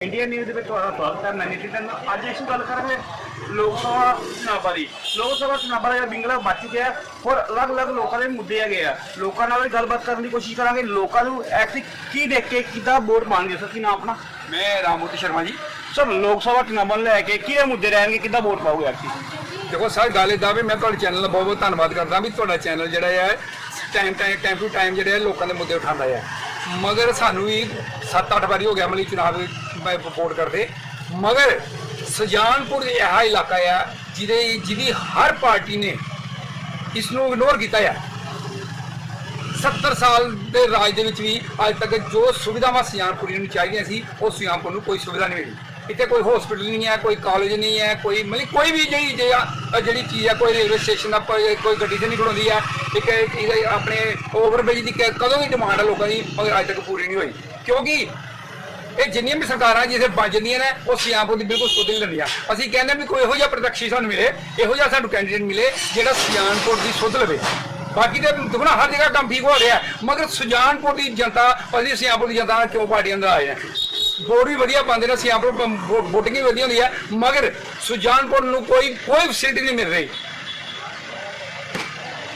India news ਦੇ ਵਿੱਚ ਤੁਹਾਡਾ ਸਵਾਗਤ ਹੈ। ਮੈਂ ਨਿਤਿਨ ਅੱਜ ਅਸੀਂ ਗੱਲ ਕਰਾਂਗੇ। ਲੋਕ ਸਭਾ ਚੁਣਾਵਾਂ ਬਾਰੇ ਲੋਕ ਸਭਾ ਚੁਣਾਵਾਂ ਦਾ ਬਿੰਗਲਾ ਬਚ ਚੁੱਕਿਆ ਹੈ ਔਰ ਅਲੱਗ-ਅਲੱਗ ਲੋਕਾਂ ਦੇ ਮੁੱਦੇ ਹੈਗੇ ਆ। ਲੋਕਾਂ ਨਾਲ ਵੀ ਗੱਲਬਾਤ ਕਰਨ ਦੀ ਕੋਸ਼ਿਸ਼ ਕਰਾਂਗੇ। ਲੋਕਾਂ ਨੂੰ ਐਕਚੁਅਲੀ ਕੀ ਦੇਖ ਕੇ ਕਿੱਦਾਂ ਵੋਟ ਪਾਣਗੇ ਸਰ ਕੀ ਨਾਮ ਆਪਣਾ? ਮੈਂ ਰਾਮੂਰਤੀ ਸ਼ਰਮਾ ਜੀ। ਸਰ ਲੋਕ ਸਭਾ ਚੁਣਾਵਾਂ ਲੈ ਕੇ ਕਿਹੜੇ ਮੁੱਦੇ ਰਹਿਣਗੇ? ਕਿੱਦਾਂ ਵੋਟ ਪਾਓਗੇ ਐਕਚੁਅਲੀ? ਦੇਖੋ ਸਰ ਗੱਲ ਇਦਾਂ ਵੀ ਮੈਂ ਤੁਹਾਡੇ ਚੈਨਲ ਦਾ ਬਹੁਤ ਬਹੁਤ ਧੰਨਵਾਦ ਕਰਦਾ ਵੀ ਤੁਹਾਡਾ ਚੈਨਲ ਜਿਹੜਾ ਹੈ time time time to time ਜਿਹੜੇ ਲੋਕਾਂ ਦੇ ਮੁੱਦੇ ਉਠਾਉਂਦਾ ਹੈ ਮਗਰ ਸਾਨੂੰ ਵੀ 7-8 ਵਾਰੀ ਹੋ ਗਿਆ ਮਲੀ ਚੁਣਾਵ ਮੈਂ ਵੋਟ ਕਰਦੇ। ਮਗਰ ਸੁਜਾਨਪੁਰ ਇਹ ਇਲਾਕਾ ਆ, ਜਿਹਦੇ ਜਿਹਦੀ ਹਰ ਪਾਰਟੀ ਨੇ ਇਸ ਨੂੰ ਇਗਨੋਰ ਕੀਤਾ ਆ। 70 ਸਾਲ ਦੇ ਰਾਜ ਦੇ ਵਿੱਚ ਵੀ ਅੱਜ ਤੱਕ ਜੋ ਸੁਵਿਧਾਵਾਂ ਸਿਆਣਪੁਰੀ ਨੂੰ ਚਾਹੀਦੀਆਂ ਸੀ, ਉਹ ਸਿਆਣਪੁਰ ਨੂੰ ਕੋਈ ਸੁਵਿਧਾ ਨਹੀਂ ਮਿਲੀ। ਇੱਥੇ ਕੋਈ ਹਸਪੀਟਲ ਨਹੀਂ ਹੈ ਕੋਈ ਕਾਲਜ ਨਹੀਂ ਹੈ ਕੋਈ ਮਤਲਬ ਕੋਈ ਵੀ ਜਿਹੜੀ ਜਿਹੜੀ ਜਿਹੜੀ ਚੀਜ਼ ਹੈ ਕੋਈ ਰੇਲਵੇ ਸਟੇਸ਼ਨ ਦਾ ਕੋਈ ਗੱਡੀ ਤੇ ਨਹੀਂ ਖੜਾਉਂਦੀ ਹੈ ਇੱਕ ਆਪਣੇ ਓਵਰਬ੍ਰਿਜ ਦੀ ਕਦੋਂ ਦੀ ਡਿਮਾਂਡ ਹੈ ਲੋਕਾਂ ਦੀ, ਮਗਰ ਅੱਜ ਤੱਕ ਪੂਰੀ ਨਹੀਂ ਹੋਈ। ਕਿਉਂਕਿ ਇਹ ਜਿੰਨੀਆਂ ਵੀ ਸਰਕਾਰਾਂ ਜਿੱਥੇ ਬਚਦੀਆਂ ਨੇ, ਉਹ ਸਿਆਣਪੁਰ ਦੀ ਬਿਲਕੁਲ ਸੁਧ ਨਹੀਂ ਲੈਂਦੀਆਂ ਅਸੀਂ ਕਹਿੰਦੇ ਵੀ ਕੋਈ ਇਹੋ ਜਿਹਾ ਪ੍ਰਤੱਖੀ ਸਾਨੂੰ ਮਿਲੇ, ਇਹੋ ਜਿਹਾ ਸਾਨੂੰ ਕੈਂਡੀਡੇਟ ਮਿਲੇ, ਜਿਹੜਾ ਸਿਆਣਪੁਰ ਦੀ ਸੁਧ ਲਵੇ। ਬਾਕੀ ਤੇ ਦੁਗਣਾ ਹਰ ਜਗ੍ਹਾ ਕੰਮ ਠੀਕ ਹੋ ਰਿਹਾ, ਮਗਰ ਸੁਜਾਨਪੁਰ ਦੀ ਜਨਤਾ, ਅਸੀਂ ਸਿਆਣਪੁਰ ਦੀ ਜਨਤਾ ਨਾਲ ਕਿਉਂ ਪਾਰਟੀਆਂ ਅੰਦਰ ਆਏ ਨੇ ਵੋਟ ਵੀ ਵਧੀਆ ਪਾਉਂਦੇ ਨੇ ਸਿਆਣਪੁਰ ਵੋਟਿੰਗ ਵੀ ਵਧੀਆ ਹੁੰਦੀ ਹੈ ਮਗਰ ਸੁਜਾਨਪੁਰ ਨੂੰ ਕੋਈ ਕੋਈ ਫੈਸਿਲਿਟੀ ਨਹੀਂ ਮਿਲ ਰਹੀ।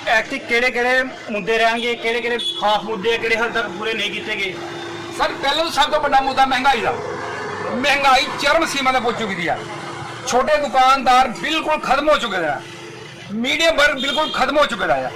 ਐਕਚੁਅਲੀ ਕਿਹੜੇ ਕਿਹੜੇ ਮੁੱਦੇ ਰਹਿਣਗੇ ਕਿਹੜੇ ਕਿਹੜੇ ਖਾਸ ਮੁੱਦੇ ਕਿਹੜੇ ਹਾਲੇ ਤੱਕ ਪੂਰੇ ਨਹੀਂ ਕੀਤੇ ਗਏ? ਸਰ, ਪਹਿਲਾਂ ਸਭ ਤੋਂ ਵੱਡਾ ਮੁੱਦਾ ਮਹਿੰਗਾਈ ਦਾ। ਮਹਿੰਗਾਈ ਚਰਮ ਸੀਮਾ ਤੇ ਪਹੁੰਚ ਚੁੱਕੀ ਦੀ ਆ। ਛੋਟੇ ਦੁਕਾਨਦਾਰ ਬਿਲਕੁਲ ਖਤਮ ਹੋ ਚੁੱਕੇ ਨੇ ਮੀਡੀਅਮ ਵਰਗ ਬਿਲਕੁਲ ਖਤਮ ਹੋ ਚੁੱਕੇ ਦਾ ਆ।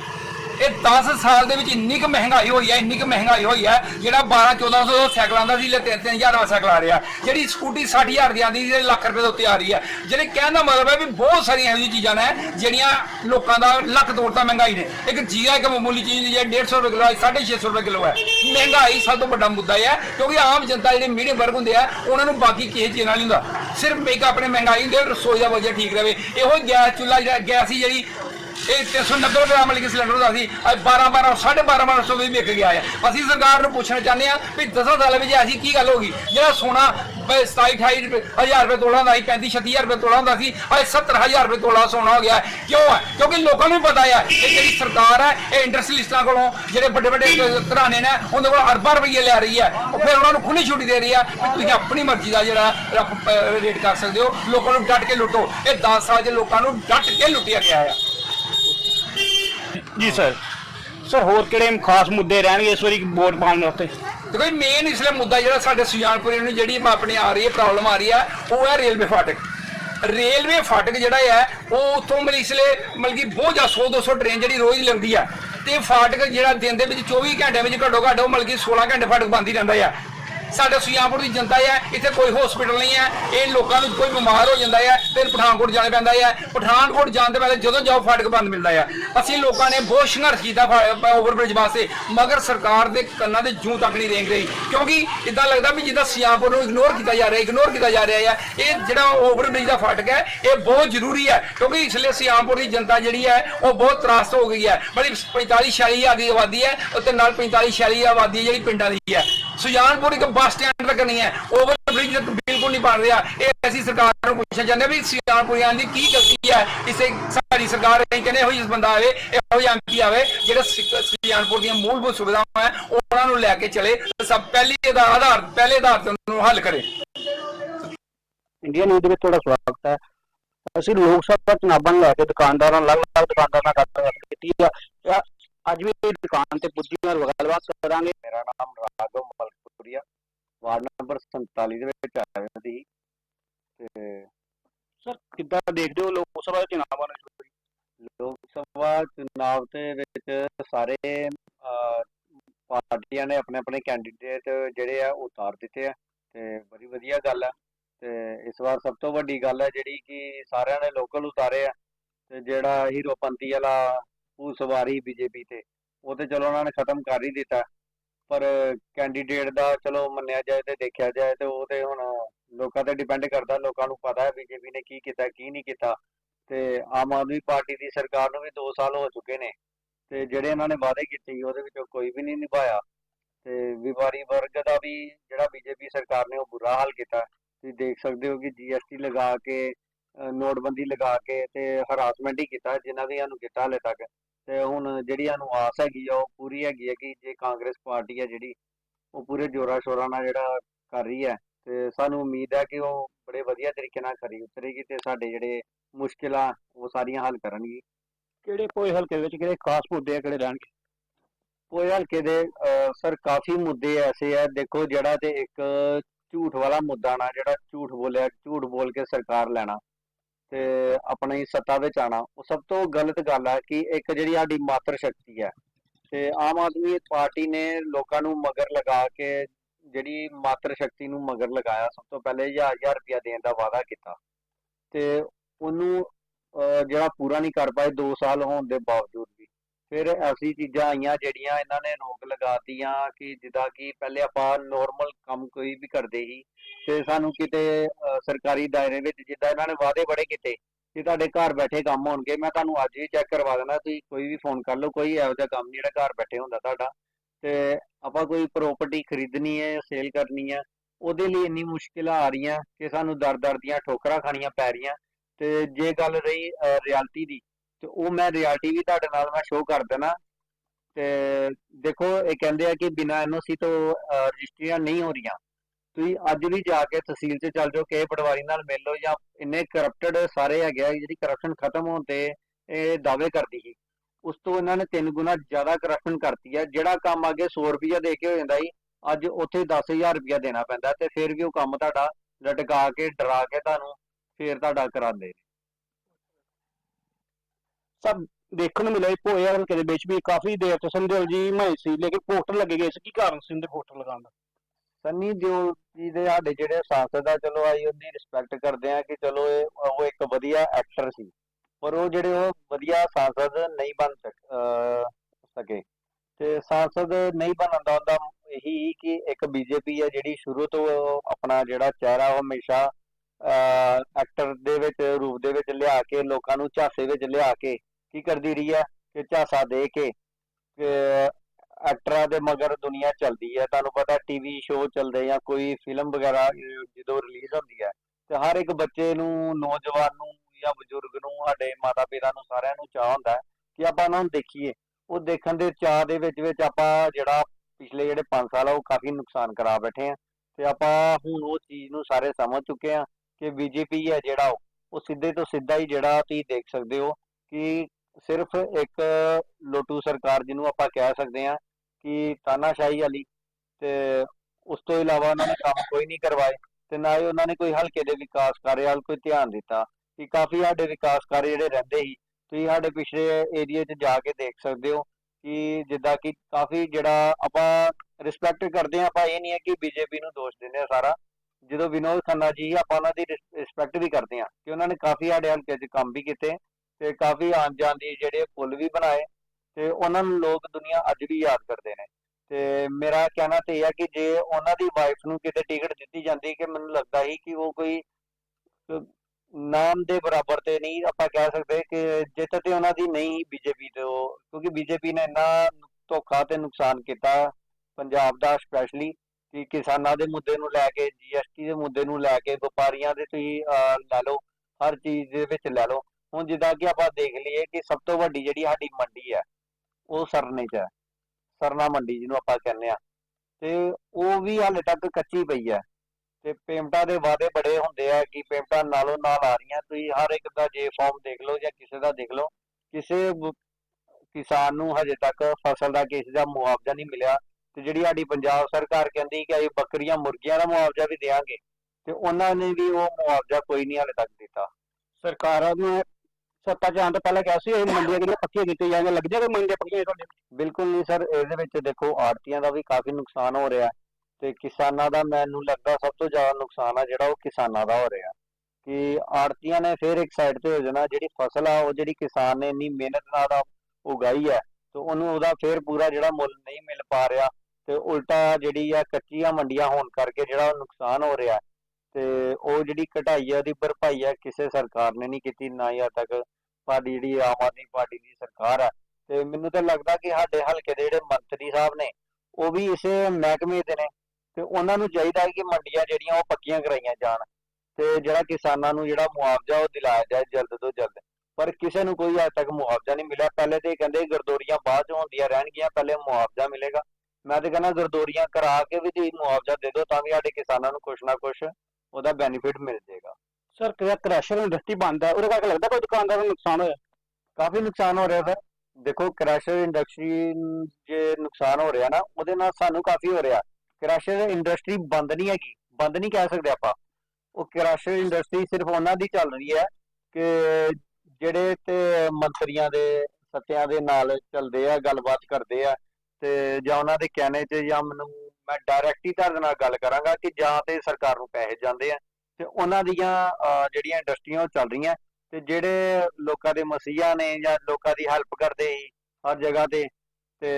ਇਹ 10 ਸਾਲ ਦੇ ਵਿੱਚ ਇੰਨੀ ਕੁ ਮਹਿੰਗਾਈ ਹੋਈ ਹੈ, ਇੰਨੀ ਕੁ ਮਹਿੰਗਾਈ ਹੋਈ ਹੈ, ਜਿਹੜਾ 12 1400 ਦਾ ਸਾਈਕਲ ਆਂਦਾ ਸੀ, ਲੈ 3 3000 ਦਾ ਸਾਈਕਲ ਆ ਰਿਹਾ। ਜਿਹੜੀ ਸਕੂਟੀ 60000 ਦੀ ਆਂਦੀ ਸੀ ਲੱਖ ਰੁਪਏ ਦੇ ਉੱਤੇ ਆ ਰਹੀ ਹੈ। ਜਿਹੜੇ ਕਹਿਣ ਦਾ ਮਤਲਬ ਹੈ ਵੀ ਬਹੁਤ ਸਾਰੀਆਂ ਇਹੋ ਜਿਹੀਆਂ ਚੀਜ਼ਾਂ ਨੇ, ਜਿਹੜੀਆਂ ਲੋਕਾਂ ਦਾ ਲੱਕ ਤੋੜਤਾ ਮਹਿੰਗਾਈ ਨੇ। ਇੱਕ ਜੀਰਾ, ਇੱਕ ਮਾਮੂਲੀ ਚੀਜ਼ ਹੈ 150 ਰੁਪਏ ਕਿਲੋ 650 ਰੁਪਏ ਕਿਲੋ ਹੈ। ਮਹਿੰਗਾਈ ਸਭ ਤੋਂ ਵੱਡਾ ਮੁੱਦਾ ਹੈ, ਕਿਉਂਕਿ ਆਮ ਜਨਤਾ ਜਿਹੜੇ ਮੀਡੀਅਮ ਵਰਗ ਹੁੰਦੇ ਆ, ਉਹਨਾਂ ਨੂੰ ਬਾਕੀ ਕਿਸੇ ਚੀਜ਼ ਨਾਲ ਨਹੀਂ ਹੁੰਦਾ। ਸਿਰਫ ਇੱਕ ਆਪਣੇ ਮਹਿੰਗਾਈ ਹੁੰਦੀ ਰਸੋਈ ਦਾ ਬਜਟ ਠੀਕ ਰਵੇ ਇਹੋ ਹੀ ਗੈਸ ਚੁੱਲ੍ਹਾ ਜਿਹੜਾ, ਗੈਸ ਹੀ ਜਿਹੜੀ ਇਹ 390 ਰੁਪਏ ਵਾਲੀ ਕਿ ਸਿਲੰਡਰ ਦਾ ਸੀ। ਅੱਜ 12 12 12.5 1200 ਵੀ ਵਿਕ ਗਿਆ ਹੈ ਅਸੀਂ ਸਰਕਾਰ ਨੂੰ ਪੁੱਛਣਾ ਚਾਹੁੰਦੇ ਆ ਵੀ 10 ਸਾਲ ਵਿੱਚ ਐਸੀ ਕੀ ਗੱਲ ਹੋ ਗਈ? ਜਿਹੜਾ ਸੋਨਾ 27 28 ਰੁਪਏ, ਹਜ਼ਾਰ ਰੁਪਏ ਤੋਲਾ ਹੁੰਦਾ ਸੀ 35 36000 ਰੁਪਏ ਤੋਲਾ ਹੁੰਦਾ ਸੀ, ਅੱਜ 70000 ਰੁਪਏ ਤੋਲਾ ਸੋਨਾ ਹੋ ਗਿਆ। ਕਿਉਂ ਹੈ ਕਿਉਂਕਿ ਲੋਕਾਂ ਨੂੰ ਪਤਾ ਹੈ ਇਹ ਜਿਹੜੀ ਸਰਕਾਰ ਹੈ ਇਹ ਇੰਡਸਟਰੀਲਿਸਟਾਂ ਕੋਲੋਂ ਜਿਹੜੇ ਵੱਡੇ ਵੱਡੇ ਘਰਾਣੇ ਨੇ ਉਹਨਾਂ ਕੋਲ ਅਰਬਾਂ ਰੁਪਏ ਲੈ ਰਹੀ ਹੈ ਉਹ ਫਿਰ ਉਹਨਾਂ ਨੂੰ ਖੁੱਲੀ ਛੁੱਟੀ ਦੇ ਰਹੀ ਹੈ ਵੀ ਤੁਸੀਂ ਆਪਣੀ ਮਰਜ਼ੀ ਦਾ ਜਿਹੜਾ ਰੇਟ ਕਰ ਸਕਦੇ ਹੋ। ਲੋਕਾਂ ਨੂੰ ਡਟ ਕੇ ਲੁੱਟੋ। ਇਹ 10 ਸਾਲ ਦੇ ਲੋਕਾਂ ਨੂੰ ਡਟ ਕੇ ਲੁੱਟਿਆ ਗਿਆ ਹੈ ਜੀ, ਸਰ। ਸਰ, ਹੋਰ ਕਿਹੜੇ ਖਾਸ ਮੁੱਦੇ ਰਹਿਣਗੇ ਇਸ ਵਾਰੀ ਵੋਟ ਪਾਉਣ ਵਾਸਤੇ? ਦੇਖੋ ਜੀ ਮੇਨ ਇਸਲੇ ਮੁੱਦਾ ਜਿਹੜਾ ਸਾਡੇ ਸੁਜਾਨਪੁਰ ਨੂੰ ਜਿਹੜੀ ਆਪਣੇ ਆ ਰਹੀ ਹੈ ਪ੍ਰੋਬਲਮ ਆ ਰਹੀ ਹੈ, ਉਹ ਹੈ ਰੇਲਵੇ ਫਾਟਕ। ਰੇਲਵੇ ਫਾਟਕ ਜਿਹੜਾ ਹੈ, ਉਹ ਉਥੋਂ ਮਤਲਬ ਇਸਲੇ ਮਤਲਬ ਕਿ ਬਹੁਤ ਜ਼ਿਆਦਾ 100 200 ਟ੍ਰੇਨ ਜਿਹੜੀ ਰੋਜ਼ ਲੰਘਦੀ ਆ। ਤੇ ਫਾਟਕ ਜਿਹੜਾ ਦਿਨ ਦੇ ਵਿੱਚ 24 ਘੰਟੇ ਵਿੱਚ ਘੱਟੋ ਘੱਟ ਉਹ ਮਤਲਬ ਕਿ 16 ਘੰਟੇ ਫਾਟਕ ਬੰਦ ਹੀ ਰਹਿੰਦਾ ਆ। ਸਾਡੇ ਸੁਜਾਨਪੁਰ ਦੀ ਜਨਤਾ ਹੈ, ਇੱਥੇ ਕੋਈ ਹਸਪੀਟਲ ਨਹੀਂ ਹੈ, ਇਹ ਲੋਕਾਂ ਨੂੰ ਕੋਈ ਬਿਮਾਰ ਹੋ ਜਾਂਦਾ ਹੈ, ਤੇ ਪਠਾਨਕੋਟ ਜਾਣਾ ਪੈਂਦਾ ਹੈ। ਪਠਾਨਕੋਟ ਜਾਣ ਦੇ ਪਹਿਲੇ ਜਦੋਂ ਜਾਓ ਫਾਟਕ ਬੰਦ ਮਿਲਦਾ ਹੈ। ਅਸੀਂ ਲੋਕਾਂ ਨੇ ਬਹੁਤ ਸੰਘਰਸ਼ ਕੀਤਾ ਓਵਰਬ੍ਰਿਜ ਵਾਸਤੇ, ਮਗਰ ਸਰਕਾਰ ਦੇ ਕੰਨਾਂ ਦੇ ਜੂੰ ਤੱਕ ਨਹੀਂ ਰੇਂਗ ਰਹੀ। ਕਿਉਂਕਿ ਇਦਾਂ ਲੱਗਦਾ ਵੀ ਜਿੱਦਾਂ ਸਿਆਪੁਰ ਨੂੰ ਇਗਨੋਰ ਕੀਤਾ ਜਾ ਰਿਹਾ ਇਗਨੋਰ ਕੀਤਾ ਜਾ ਰਿਹਾ ਹੈ, ਇਹ ਜਿਹੜਾ ਓਵਰਬ੍ਰਿਜ ਦਾ ਫਾਟਕ ਹੈ, ਇਹ ਬਹੁਤ ਜ਼ਰੂਰੀ ਹੈ। ਕਿਉਂਕਿ ਇਸ ਲਈ ਸਿਆਮਪੁਰ ਦੀ ਜਨਤਾ ਜਿਹੜੀ ਹੈ, ਉਹ ਬਹੁਤ ਤਰਾਸਤ ਹੋ ਗਈ ਹੈ। ਬੜੀ 45 46 ਹਜ਼ਾਰ ਦੀ ਆਬਾਦੀ ਹੈ ਅਤੇ ਨਾਲ 45 46 ਆਬਾਦੀ ਜਿਹੜੀ ਪਿੰਡਾਂ ਦੀ ਹੈ। ਸੁਜਾਨਪੁਰ ਇੱਕ ਬੱਸ ਸਟੈਂਡ ਤੱਕ ਨਹੀਂ ਹੈ। ਓਵਰਬ੍ਰਿਜ ਤੱਕ ਬਿਲਕੁਲ ਨਹੀਂ ਬਣ ਰਿਹਾ। ਇਹ ਅਸੀਂ ਸਰਕਾਰ ਨੂੰ ਪੁੱਛਣਾ ਚਾਹੁੰਦੇ ਵੀ ਸੁਜਾਨਪੁਰੀਆਂ ਦੀ ਕੀ ਗਲਤੀ ਹੈ। ਇਸੇ ਸਾਡੀ ਸਰਕਾਰ ਇਹ ਕਹਿੰਦੇ ਇਹੋ ਜਿਹਾ ਬੰਦਾ ਆਵੇ, ਇਹੋ ਜਿਹਾ ਐਮਪੀ ਆਵੇ, ਜਿਹੜਾ ਸੁਜਾਨਪੁਰ ਦੀਆਂ ਮੂਲਭੂਤ ਸੁਵਿਧਾਵਾਂ ਹੈ, ਉਹਨਾਂ ਨੂੰ ਲੈ ਕੇ ਚਲੇ। ਸਭ ਪਹਿਲੀ ਇਹਦਾ ਆਧਾਰ, ਪਹਿਲੇ ਆਧਾਰ ਤੇ ਉਹਨੂੰ ਹੱਲ ਕਰੇ। ਇੰਡੀਆ ਨਿਊਜ਼ ਦੇ ਵਿੱਚ ਤੁਹਾਡਾ ਸਵਾਗਤ ਹੈ। ਅਸੀਂ ਲੋਕ ਸਭਾ ਚੁਣਾਵਾਂ ਲੈ ਕੇ ਦੁਕਾਨਦਾਰਾਂ, ਅਲੱਗ-ਅਲੱਗ ਦੁਕਾਨਦਾਰਾਂ ਨਾਲ ਗੱਲਬਾਤ ਕੀਤੀ ਆ- ਅੱਜ ਵੀ ਦੁਕਾਨ ਤੇ ਪੁੱਜੀ ਨਾਲ ਗੱਲਬਾਤ ਕਰਾਂਗੇ। ਮੇਰਾ ਨਾਮ ਰਾਘਵ ਮਲਕਪੁਰੀਆ ਵਾਰਡ ਨੰਬਰ 47 ਦੇ ਵਿੱਚ ਆਇਆ ਸੀ। ਤੇ ਸਰ ਕਿੱਦਾਂ ਦੇਖਦੇ ਹੋ ਲੋਕ ਸਭਾ ਦੇ ਚੁਣਾਵਾਂ ਨੂੰ ਲੋਕ ਸਭਾ ਚੁਣਾਵ ਦੇ ਵਿੱਚ ਸਾਰੇ ਪਾਰਟੀਆਂ ਨੇ ਆਪਣੇ ਆਪਣੇ ਕੈਂਡੀਡੇਟ ਜਿਹੜੇ ਆ ਉਹ ਉਤਾਰ ਦਿੱਤੇ ਆ ਤੇ ਬੜੀ ਵਧੀਆ ਗੱਲ ਆ। ਤੇ ਇਸ ਵਾਰ ਸਭ ਤੋਂ ਵੱਡੀ ਗੱਲ ਹੈ ਜਿਹੜੀ ਕਿ ਸਾਰਿਆਂ ਨੇ ਲੋਕਲ ਉਤਾਰੇ ਆ ਤੇ ਜਿਹੜਾ ਹੀਰੋਪੰਤੀ ਵਾਲਾ ਭੂ ਸਵਾਰੀ ਬੀਜੇਪੀ ਤੇ, ਉਹ ਤੇ ਚਲੋ ਉਹਨਾਂ ਨੇ ਖਤਮ ਕਰ ਹੀ ਦਿੱਤਾ। ਪਰ ਕੈਂਡੀਡੇਟ ਦਾ ਚਲੋ ਮੰਨਿਆ ਜਾਏ ਤੇ ਦੇਖਿਆ ਜਾਏ ਤੇ ਉਹ ਤੇ ਹੁਣ ਲੋਕਾਂ ਤੇ ਡਿਪੈਂਡ ਕਰਦਾ, ਲੋਕਾਂ ਨੂੰ ਪਤਾ ਹੈ ਬੀਜੇਪੀ ਨੇ ਕੀ ਕੀਤਾ, ਕੀ ਨਹੀਂ ਕੀਤਾ। ਤੇ ਆਮ ਆਦਮੀ ਪਾਰਟੀ ਦੀ ਸਰਕਾਰ ਨੂੰ ਵੀ 2 ਸਾਲ ਹੋ ਚੁੱਕੇ ਨੇ। ਤੇ ਜਿਹੜੇ ਇਹਨਾਂ ਨੇ ਵਾਅਦੇ ਕੀਤੇ ਉਹਦੇ ਵਿੱਚੋਂ ਕੋਈ ਵੀ ਨਹੀਂ ਨਿਭਾਇਆ। ਤੇ ਵਪਾਰੀ ਵਰਗ ਦਾ ਵੀ ਜਿਹੜਾ ਬੀਜੇਪੀ ਸਰਕਾਰ ਨੇ ਉਹ ਬੁਰਾ ਹਾਲ ਕੀਤਾ। ਤੁਸੀਂ ਦੇਖ ਸਕਦੇ ਹੋ ਕਿ ਜੀਐਸਟੀ ਲਗਾ ਕੇ ਨੋਟਬੰਦੀ ਲਗਾ ਕੇ ਤੇ ਹਰਾਸਮੈਂਟ ਹੀ ਕੀਤਾ ਜਿਨ੍ਹਾਂ ਦੀ ਸਾਨੂੰ ਕੀਤਾ ਹਲੇ ਤੱਕ। ਤੇ ਹੁਣ ਜਿਹੜੀ ਸਾਨੂੰ ਆਸ ਹੈਗੀ ਆ ਉਹ ਪੂਰੀ ਹੈਗੀ ਹੈ ਕਿ ਜੇ ਕਾਂਗਰਸ ਪਾਰਟੀ ਹੈ ਜਿਹੜੀ ਉਹ ਪੂਰੇ ਜੋਰਾ ਸ਼ੋਰਾਂ ਨਾਲ ਜਿਹੜਾ ਕਰ ਰਹੀ ਹੈ ਤੇ ਸਾਨੂੰ ਉਮੀਦ ਹੈ ਕਿ ਉਹ ਬੜੇ ਵਧੀਆ ਤਰੀਕੇ ਨਾਲ ਖਰੀ ਉਤਰੇਗੀ ਤੇ ਸਾਡੇ ਜਿਹੜੇ ਮੁਸ਼ਕਿਲਾਂ ਉਹ ਸਾਰੀਆਂ ਹੱਲ ਕਰਨਗੀ। ਕਿਹੜੇ ਕੋਈ ਹਲਕੇ ਵਿੱਚ ਕਿਹੜੇ ਖਾਸ ਮੁੱਦੇ ਆ ਕਿਹੜੇ ਰਹਿਣਗੇ? ਕੋਈ ਹਲਕੇ ਦੇ ਸਰ ਕਾਫੀ ਮੁੱਦੇ ਐਸੇ ਆ ਦੇਖੋ ਜਿਹੜਾ ਤੇ ਇੱਕ ਝੂਠ ਵਾਲਾ ਮੁੱਦਾ ਨਾ ਜਿਹੜਾ ਝੂਠ ਬੋਲਿਆ ਝੂਠ ਬੋਲ ਕੇ ਸਰਕਾਰ ਲੈਣਾ। ਤੇ ਆਪਣੀ ਸੱਤਾ ਵਿੱਚ ਆਣਾ ਉਹ ਸਭ ਤੋਂ ਗਲਤ ਗੱਲ ਹੈ ਕਿ ਇੱਕ ਜਿਹੜੀ ਸਾਡੀ ਮਾਤਰ ਸ਼ਕਤੀ ਹੈ ਤੇ ਆਮ ਆਦਮੀ ਪਾਰਟੀ ਨੇ ਲੋਕਾਂ ਨੂੰ ਮਗਰ ਲਗਾ ਕੇ ਜਿਹੜੀ ਮਾਤਰ ਸ਼ਕਤੀ ਨੂੰ ਮਗਰ ਲਗਾਇਆ ਸਭ ਤੋਂ ਪਹਿਲੇ ਹਜ਼ਾਰ ਹਜ਼ਾਰ ਰੁਪਇਆ ਦੇਣ ਦਾ ਵਾਅਦਾ ਕੀਤਾ। ਤੇ ਉਹਨੂੰ ਅਹ, ਜਿਹੜਾ ਪੂਰਾ ਨਹੀਂ ਕਰ ਪਾਏ 2 ਸਾਲ ਹੋਣ ਦੇ ਬਾਵਜੂਦ ਫਿਰ ਐਸੀ ਚੀਜ਼ਾਂ ਆਈਆਂ ਜਿਹੜੀਆਂ ਇਹਨਾਂ ਨੇ ਰੋਕ ਲਗਾਤੀਆਂ ਕਿ ਜਿੱਦਾਂ ਕਿ ਪਹਿਲੇ ਆਪਾਂ ਨੋਰਮਲ ਕੰਮ ਕੋਈ ਵੀ ਕਰਦੇ ਸੀ ਤੇ ਸਾਨੂੰ ਕਿਤੇ ਸਰਕਾਰੀ ਦਾਇਰੇ ਵਿੱਚ ਜਿੱਦਾਂ ਇਹਨਾਂ ਨੇ ਵਾਅਦੇ ਬੜੇ ਕੀਤੇ ਕਿ ਤੁਹਾਡੇ ਘਰ ਬੈਠੇ ਕੰਮ ਹੋਣਗੇ, ਮੈਂ ਤੁਹਾਨੂੰ ਅੱਜ ਵੀ ਚੈੱਕ ਕਰਵਾ ਦੇਣਾ ਤੁਸੀਂ ਕੋਈ ਵੀ ਫੋਨ ਕਰ ਲਓ, ਕੋਈ ਇਹੋ ਜਿਹਾ ਕੰਮ ਜਿਹੜਾ ਘਰ ਬੈਠੇ ਹੁੰਦਾ ਤੁਹਾਡਾ ਤੇ ਆਪਾਂ ਕੋਈ ਪ੍ਰਾਪਰਟੀ ਖਰੀਦਣੀ ਹੈ ਸੇਲ ਕਰਨੀ ਹੈ, ਉਹਦੇ ਲਈ ਇੰਨੀ ਮੁਸ਼ਕਿਲਾਂ ਆ ਰਹੀਆਂ ਕਿ ਸਾਨੂੰ ਦਰ-ਦਰ ਦੀਆਂ ਠੋਕਰਾਂ ਖਾਣੀਆਂ ਪੈ ਰਹੀਆਂ ਤੇ ਜੇ ਗੱਲ ਰਹੀ ਰਿਐਲਿਟੀ ਦੀ ਤੇ ਉਹ ਮੈਂ ਰਿਐਲਿਟੀ ਵੀ ਤੁਹਾਡੇ ਨਾਲ ਮੈਂ ਸ਼ੋਅ ਕਰ ਦੇਣਾ। ਤੇ ਦੇਖੋ, ਇਹ ਕਹਿੰਦੇ ਆ ਕਿ ਬਿਨਾਂ ਐਨਓਸੀ ਤੋਂ ਰਜਿਸਟਰੀਆਂ ਨਹੀਂ ਹੋ ਰਹੀਆਂ। ਤੁਸੀਂ ਅੱਜ ਵੀ ਜਾ ਕੇ ਤਹਿਸੀਲ 'ਚ ਚੱਲ ਜਾਓ, ਕਿਸੇ ਪਟਵਾਰੀ ਨਾਲ ਮਿਲ ਲਓ ਜਾਂ ਇੰਨੇ ਕਰਪਟਡ ਸਾਰੇ ਹੈਗੇ ਆ, ਜਿਹੜੀ ਕਰਪਸ਼ਨ ਖਤਮ ਹੋਣ ਤੇ ਇਹ ਦਾਅਵੇ ਕਰਦੀ ਸੀ। ਉਸ ਤੋਂ ਇਹਨਾਂ ਨੇ ਤਿੰਨ ਗੁਣਾ ਜ਼ਿਆਦਾ ਕਰਪਸ਼ਨ ਕਰਤੀ ਹੈ ਜਿਹੜਾ ਕੰਮ ਅੱਗੇ 100 ਰੁਪਈਆ ਦੇ ਕੇ ਹੋ ਜਾਂਦਾ ਸੀ, ਅੱਜ ਉੱਥੇ 10000 ਰੁਪਈਆ ਦੇਣਾ ਪੈਂਦਾ ਤੇ ਫਿਰ ਵੀ ਉਹ ਕੰਮ ਤੁਹਾਡਾ ਲਟਕਾ ਕੇ, ਡਰਾ ਕੇ ਤੁਹਾਨੂੰ ਫੇਰ ਤੁਹਾਡਾ ਕਰਾਉਂਦੇ ਸਭ ਦੇਖਣ ਨੂੰ ਮਿਲਿਆ, ਭੋਏ ਹਲਕੇ ਦੇ ਵਿੱਚ ਵੀ ਕਾਫੀ ਦੇਰ ਤੋਂ ਸੰਦੇਲ ਜੀ ਮਾਈ ਸੀ, ਲੇਕਿਨ ਪੋਸਟਰ ਲੱਗੇ ਗਏ ਸੀ, ਕੀ ਕਾਰਨ ਸੀ ਉਹਦੇ ਪੋਸਟਰ ਲਗਾਉਣ ਦਾ? ਸੰਨੀ ਦਿਓਲ ਜੀ ਦੇ ਸਾਡੇ ਜਿਹੜੇ ਸਾਂਸਦ ਆ, ਚਲੋ ਆਈ ਉਹਦੀ ਰਿਸਪੈਕਟ ਕਰਦੇ ਆ ਕਿ ਚਲੋ ਇਹ, ਉਹ ਇੱਕ ਵਧੀਆ ਐਕਟਰ ਸੀ, ਪਰ ਉਹ ਜਿਹੜੇ ਉਹ ਵਧੀਆ ਸਾਂਸਦ ਨਹੀਂ ਬਣ ਸਕ- ਅਹ ਸਕੇ। ਤੇ ਸਾਂਸਦ ਨਹੀਂ ਬਣਨ ਦਾ ਉਹਦਾ ਇਹੀ ਕਿ ਇੱਕ ਬੀਜੇਪੀ ਆ ਜਿਹੜੀ ਸ਼ੁਰੂ ਤੋਂ ਆਪਣਾ ਜਿਹੜਾ ਚਿਹਰਾ ਉਹ ਹਮੇਸ਼ਾ ਐਕਟਰ ਦੇ ਵਿੱਚ, ਰੂਪ ਦੇ ਵਿੱਚ ਲਿਆ ਕੇ, ਲੋਕਾਂ ਨੂੰ ਝਾਸੇ ਵਿੱਚ ਲਿਆ ਕੇ ਕੀ ਕਰਦੀ ਰਹੀ ਹੈ ਕਿ ਝਾਸਾ ਦੇ ਕੇ ਐਕਟਰਾਂ ਦੇ ਮਗਰ ਦੁਨੀਆ ਚੱਲਦੀ ਹੈ। ਤੁਹਾਨੂੰ ਪਤਾ ਟੀਵੀ ਸ਼ੋਅ ਚੱਲਦੇ ਜਾਂ ਕੋਈ ਫਿਲਮ ਵਗੈਰਾ ਜਦੋਂ ਰਿਲੀਜ਼ ਹੁੰਦੀ ਹੈ, ਤੇ ਹਰ ਇੱਕ ਬੱਚੇ ਨੂੰ, ਨੌਜਵਾਨ ਨੂੰ ਜਾਂ ਬਜ਼ੁਰਗ ਨੂੰ, ਸਾਡੇ ਮਾਤਾ ਪਿਤਾ ਨੂੰ ਸਾਰਿਆਂ ਨੂੰ ਚਾਹ ਹੁੰਦਾ ਹੈ ਕਿ ਆਪਾਂ ਉਹਨਾਂ ਨੂੰ ਦੇਖੀਏ। ਉਹ ਦੇਖਣ ਦੇ ਚਾਹ ਦੇ ਵਿੱਚ ਵਿੱਚ ਆਪਾਂ ਜਿਹੜਾ ਪਿਛਲੇ ਜਿਹੜੇ 5 ਸਾਲ ਆ, ਉਹ ਕਾਫੀ ਨੁਕਸਾਨ ਕਰਾ ਬੈਠੇ ਆ ਤੇ ਆਪਾਂ ਹੁਣ ਉਹ ਚੀਜ਼ ਨੂੰ ਸਾਰੇ ਸਮਝ ਚੁੱਕੇ ਆ ਕਿ ਬੀਜੇਪੀ ਹੈ ਜਿਹੜਾ ਉਹ ਸਿੱਧੇ ਤੋਂ ਸਿੱਧਾ ਹੀ ਜਿਹੜਾ ਤੁਸੀਂ ਦੇਖ ਸਕਦੇ ਹੋ ਕਿ ਸਿਰਫ ਇੱਕ ਲੋਟੂ ਸਰਕਾਰ ਜਿਹਨੂੰ ਆਪਾਂ ਕਹਿ ਸਕਦੇ ਹਾਂ ਕਿ ਤਾਨਾਸ਼ਾਹੀ ਵਾਲੀ ਤੇ ਉਸ ਤੋਂ ਇਲਾਵਾ ਉਹਨਾਂ ਨੇ ਕੰਮ ਕੋਈ ਨਹੀਂ ਕਰਵਾਏ ਤੇ ਨਾ ਹੀ ਉਹਨਾਂ ਨੇ ਕੋਈ ਹਲਕੇ ਦੇ ਵਿਕਾਸ ਕਾਰਜ ਵੱਲ ਕੋਈ ਧਿਆਨ ਦਿੱਤਾ ਕਿ ਕਾਫੀ ਸਾਡੇ ਵਿਕਾਸ ਕਾਰਜ ਜਿਹੜੇ ਰਹਿੰਦੇ ਸੀ, ਤੁਸੀਂ ਸਾਡੇ ਪਿਛਲੇ ਏਰੀਆ 'ਚ ਜਾ ਕੇ ਦੇਖ ਸਕਦੇ ਹੋ ਕਿ ਜਿੱਦਾਂ ਕਿ ਕਾਫੀ ਜਿਹੜਾ ਆਪਾਂ ਰਿਸਪੈਕਟ ਕਰਦੇ ਆ ਆਪਾਂ ਇਹ ਨਹੀਂ ਹੈ ਕਿ ਬੀਜੇਪੀ ਨੂੰ ਦੋਸ਼ ਦਿੰਦੇ ਆ ਸਾਰਾ। ਜਦੋਂ ਵਿਨੋਦ ਖੰਨਾ ਜੀ ਆਪਾਂ ਉਹਨਾਂ ਦੀ ਰਿਸਪੈਕਟ ਵੀ ਕਰਦੇ ਆ ਕਿ ਉਹਨਾਂ ਨੇ ਕਾਫੀ ਸਾਡੇ ਹਲਕੇ 'ਚ ਕੰਮ ਵੀ ਕੀਤੇ ਤੇ ਕਾਫੀ ਆਉਣ ਜਾਣ ਦੀ ਜਿਹੜੇ ਪੁਲ ਵੀ ਬਣਾਏ ਤੇ ਉਹਨਾਂ ਨੂੰ ਲੋਕ ਦੁਨੀਆ ਅੱਜ ਵੀ ਯਾਦ ਕਰਦੇ ਨੇ। ਤੇ ਮੇਰਾ ਕਹਿਣਾ ਤੇ ਇਹ ਹੈ ਕਿ ਜੇ ਉਹਨਾਂ ਦੀ ਵਾਈਫ ਨੂੰ ਕਿਤੇ ਟਿਕਟ ਦਿੱਤੀ ਜਾਂਦੀ ਕਿ ਮੈਨੂੰ ਲੱਗਦਾ ਸੀ ਕਿ ਉਹ ਕੋਈ ਨਾਮ ਦੇ ਬਰਾਬਰ ਤੇ ਨਹੀਂ ਆਪਾਂ ਕਹਿ ਸਕਦੇ ਕਿ ਜਿੱਤ ਤੇ ਉਹਨਾਂ ਦੀ ਨਹੀਂ ਬੀਜੇਪੀ ਤੋਂ ਕਿਉਂਕਿ ਬੀਜੇਪੀ ਨੇ ਇੰਨਾ ਧੋਖਾ ਤੇ ਨੁਕਸਾਨ ਕੀਤਾ ਪੰਜਾਬ ਦਾ ਸਪੈਸ਼ਲੀ ਕਿ ਕਿਸਾਨਾਂ ਦੇ ਮੁੱਦੇ ਨੂੰ ਲੈ ਕੇ ਜੀਐਸਟੀ ਦੇ ਮੁੱਦੇ ਨੂੰ ਲੈ ਕੇ, ਵਪਾਰੀਆਂ ਦੇ ਤੁਸੀਂ ਲੈ ਲਓ, ਹਰ ਚੀਜ਼ ਦੇ ਵਿੱਚ ਲੈ ਲਓ। ਹੁਣ ਜਿੱਦਾਂ ਕਿ ਆਪਾਂ ਦੇਖ ਲਈਏ ਕਿ ਸਭ ਤੋਂ ਵੱਡੀ ਜਿਹੜੀ ਸਾਡੀ ਮੰਡੀ ਹੈ, ਉਹ ਸਰਨੇ 'ਚ ਹੈ। ਸਰਨਾ ਮੰਡੀ ਜਿਹਨੂੰ ਆਪਾਂ ਕਹਿੰਦੇ ਆ ਤੇ ਉਹ ਵੀ ਹਾਲੇ ਤੱਕ ਕੱਚੀ ਪਈ ਹੈ। ਤੇ ਪੇਮੈਂਟਾਂ ਦੇ ਵਾਅਦੇ ਬੜੇ ਹੁੰਦੇ ਆ ਕਿ ਪੇਮੈਂਟਾਂ ਨਾਲੋਂ ਨਾਲ ਆ ਰਹੀਆਂ। ਤੁਸੀਂ ਹਰ ਇੱਕ ਦਾ ਜੇ ਫਾਰਮ ਦੇਖ ਲਓ ਜਾਂ ਕਿਸੇ ਦਾ ਦੇਖ ਲਓ, ਕਿਸੇ ਕਿਸਾਨ ਨੂੰ ਹਜੇ ਤੱਕ ਫਸਲ ਦਾ ਕਿਸੇ ਦਾ ਮੁਆਵਜ਼ਾ ਨਹੀਂ ਮਿਲਿਆ। ਤੇ ਜਿਹੜੀ ਸਾਡੀ ਪੰਜਾਬ ਸਰਕਾਰ ਕਹਿੰਦੀ ਕਿ ਅਸੀਂ ਬੱਕਰੀਆਂ, ਮੁਰਗੀਆਂ ਦਾ ਮੁਆਵਜ਼ਾ ਵੀ ਦੇਵਾਂਗੇ। ਤੇ ਉਹਨਾਂ ਨੇ ਵੀ ਉਹ ਮੁਆਵਜ਼ਾ ਕੋਈ ਨਹੀਂ ਹਾਲੇ ਤੱਕ ਦਿੱਤਾ। ਸਰਕਾਰਾਂ ਨੇ ਸੱਤਾ ਚ ਤੋਂ ਪਹਿਲਾਂ ਕਿਹਾ ਸੀ, ਇਹ ਮੰਡੀਆਂ ਜਿਹੜੀਆਂ ਪੱਕੀਆਂ ਕੀਤੀਆਂ ਜਾਣਗੀਆਂ, ਲੱਗ ਜਾਏਗਾ ਮੰਡੀਆਂ ਪੱਕੀਆਂ ਤੁਹਾਡੇ ਬਿਲਕੁਲ ਨਹੀਂ ਸਰ, ਇਹਦੇ ਵਿੱਚ ਦੇਖੋ, ਆੜਤੀਆਂ ਦਾ ਵੀ ਕਾਫੀ ਨੁਕਸਾਨ ਹੋ ਰਿਹਾ ਤੇ ਕਿਸਾਨਾਂ ਦਾ ਮੈਨੂੰ ਲੱਗਦਾ ਸਭ ਤੋਂ ਜ਼ਿਆਦਾ ਨੁਕਸਾਨ ਆ ਜਿਹੜਾ ਉਹ ਕਿਸਾਨਾਂ ਦਾ ਹੋ ਰਿਹਾ। ਕਿ ਆੜਤੀਆਂ ਨੇ ਫਿਰ ਇੱਕ ਸਾਈਡ ਤੇ ਹੋ ਜਾਣਾ, ਜਿਹੜੀ ਫਸਲ ਆ, ਉਹ ਜਿਹੜੀ ਕਿਸਾਨ ਨੇ ਇੰਨੀ ਮਿਹਨਤ ਨਾਲ ਉਗਾਈ ਹੈ, ਤੇ ਉਹਨੂੰ ਉਹਦਾ ਫਿਰ ਪੂਰਾ ਜਿਹੜਾ ਮੁੱਲ ਨਹੀਂ ਮਿਲ ਪਾ ਰਿਹਾ ਤੇ ਉਲਟਾ ਜਿਹੜੀ ਆ ਕੱਚੀਆਂ ਮੰਡੀਆਂ ਹੋਣ ਕਰਕੇ ਜਿਹੜਾ ਨੁਕਸਾਨ ਹੋ ਰਿਹਾ ਤੇ ਉਹ ਜਿਹੜੀ ਕਢਾਈ ਆ, ਉਹਦੀ ਭਰਪਾਈ ਆ, ਕਿਸੇ ਸਰਕਾਰ ਨੇ ਨਹੀਂ ਕੀਤੀ, ਨਾ ਹੀ ਅੱਜ ਤੱਕ ਸਾਡੀ ਜਿਹੜੀ ਆਮ ਆਦਮੀ ਪਾਰਟੀ ਦੀ ਸਰਕਾਰ ਆ, ਤੇ ਮੈਨੂੰ ਤਾਂ ਲੱਗਦਾ ਕਿ ਸਾਡੇ ਹਲਕੇ ਦੇ ਜਿਹੜੇ ਮੰਤਰੀ ਸਾਹਿਬ ਨੇ, ਉਹ ਵੀ ਇਸੇ ਮਹਿਕਮੇ ਦੇ ਨੇ, ਤੇ ਉਹਨਾਂ ਨੂੰ ਚਾਹੀਦਾ ਹੈ ਕਿ ਮੰਡੀਆਂ ਜਿਹੜੀਆਂ ਉਹ ਪੱਕੀਆਂ ਕਰਾਈਆਂ ਜਾਣ, ਤੇ ਜਿਹੜਾ ਕਿਸਾਨਾਂ ਨੂੰ ਜਿਹੜਾ ਮੁਆਵਜ਼ਾ ਉਹ ਦਿਲਾਇਆ ਜਾਏ ਜਲਦ ਤੋਂ ਜਲਦ। ਪਰ ਕਿਸੇ ਨੂੰ ਕੋਈ ਅਜੇ ਤੱਕ ਮੁਆਵਜ਼ਾ ਨਹੀਂ ਮਿਲਿਆ। ਪਹਿਲੇ ਤੇ ਇਹ ਕਹਿੰਦੇ ਗਰਦੋਰੀਆਂ ਬਾਅਦ ਚ ਹੁੰਦੀਆਂ ਰਹਿਣਗੀਆਂ, ਪਹਿਲੇ ਮੁਆਵਜ਼ਾ ਮਿਲੇਗਾ। ਮੈਂ ਤੇ ਕਹਿੰਦਾ ਗਰਦੋਰੀਆਂ ਕਰਾ ਕੇ ਵੀ ਤੁਸੀਂ ਮੁਆਵਜ਼ਾ ਦੇ ਦਿਓ, ਤਾਂ ਵੀ ਸਾਡੇ ਕਿਸਾਨਾਂ ਨੂੰ ਕੁਛ ਨਾ ਕੁਛ ਉਹਦਾ ਬੈਨੀਫਿਟ ਮਿਲ ਜਾਏਗਾ। ਸਰ ਕਿਹਾ ਕ੍ਰੈਸ਼ਰ ਇੰਡਸਟਰੀ ਬੰਦ ਹੈ? ਉਹਦੇ ਕਰਕੇ ਲੱਗਦਾ ਕੋਈ ਦੁਕਾਨਦਾਰ ਨੂੰ ਨੁਕਸਾਨ ਹੋਇਆ? ਕਾਫੀ ਨੁਕਸਾਨ ਹੋ ਰਿਹਾ, ਸਰ। ਦੇਖੋ ਕ੍ਰੈਸ਼ਰ ਇੰਡਸਟਰੀ ਜੇ ਨੁਕਸਾਨ ਹੋ ਰਿਹਾ ਨਾ, ਉਹਦੇ ਨਾਲ ਸਾਨੂੰ ਕਾਫੀ ਹੋ ਰਿਹਾ। ਕ੍ਰੈਸ਼ਰ ਇੰਡਸਟਰੀ ਬੰਦ ਨਹੀਂ ਹੈਗੀ। ਬੰਦ ਨਹੀਂ ਕਹਿ ਸਕਦੇ ਆਪਾਂ। ਉਹ ਕ੍ਰੈਸ਼ਰ ਇੰਡਸਟਰੀ ਸਿਰਫ ਉਹਨਾਂ ਦੀ ਚੱਲ ਰਹੀ ਹੈ ਕਿ ਜਿਹੜੇ ਤੇ ਮੰਤਰੀਆਂ ਦੇ ਸੱਤਿਆਂ ਦੇ ਨਾਲ ਚੱਲਦੇ ਆ, ਗੱਲਬਾਤ ਕਰਦੇ ਆ ਤੇ ਜਾਂ ਉਹਨਾਂ ਦੇ ਕਹਿਣੇ 'ਚ ਜਾਂ ਮੈਨੂੰ ਮੈਂ ਡਾਇਰੈਕਟ ਹੀ ਤੁਹਾਡੇ ਨਾਲ ਗੱਲ ਕਰਾਂਗਾ ਕਿ ਜਾਂ ਤੇ ਸਰਕਾਰ ਨੂੰ ਪੈਸੇ ਜਾਂਦੇ ਆ। ਤੇ ਉਹਨਾਂ ਦੀਆਂ ਜਿਹੜੀਆਂ ਇੰਡਸਟਰੀਆਂ ਉਹ ਚੱਲ ਰਹੀਆਂ। ਤੇ ਜਿਹੜੇ ਲੋਕਾਂ ਦੇ ਮਸੀਹਾ ਨੇ ਜਾਂ ਲੋਕਾਂ ਦੀ ਹੈਲਪ ਕਰਦੇ ਸੀ ਹਰ ਜਗ੍ਹਾ ਤੇ ਤੇ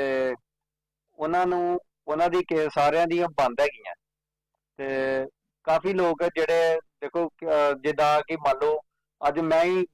ਉਹਨਾਂ ਨੂੰ, ਉਹਨਾਂ ਦੀ ਕੇ, ਸਾਰਿਆਂ ਦੀਆਂ ਬੰਦ ਹੈਗੀਆਂ। ਤੇ ਕਾਫੀ ਲੋਕ ਜਿਹੜੇ, ਦੇਖੋ ਜਿੱਦਾਂ ਕਿ ਮੰਨ ਲਓ, ਅੱਜ ਮੈਂ ਹੀ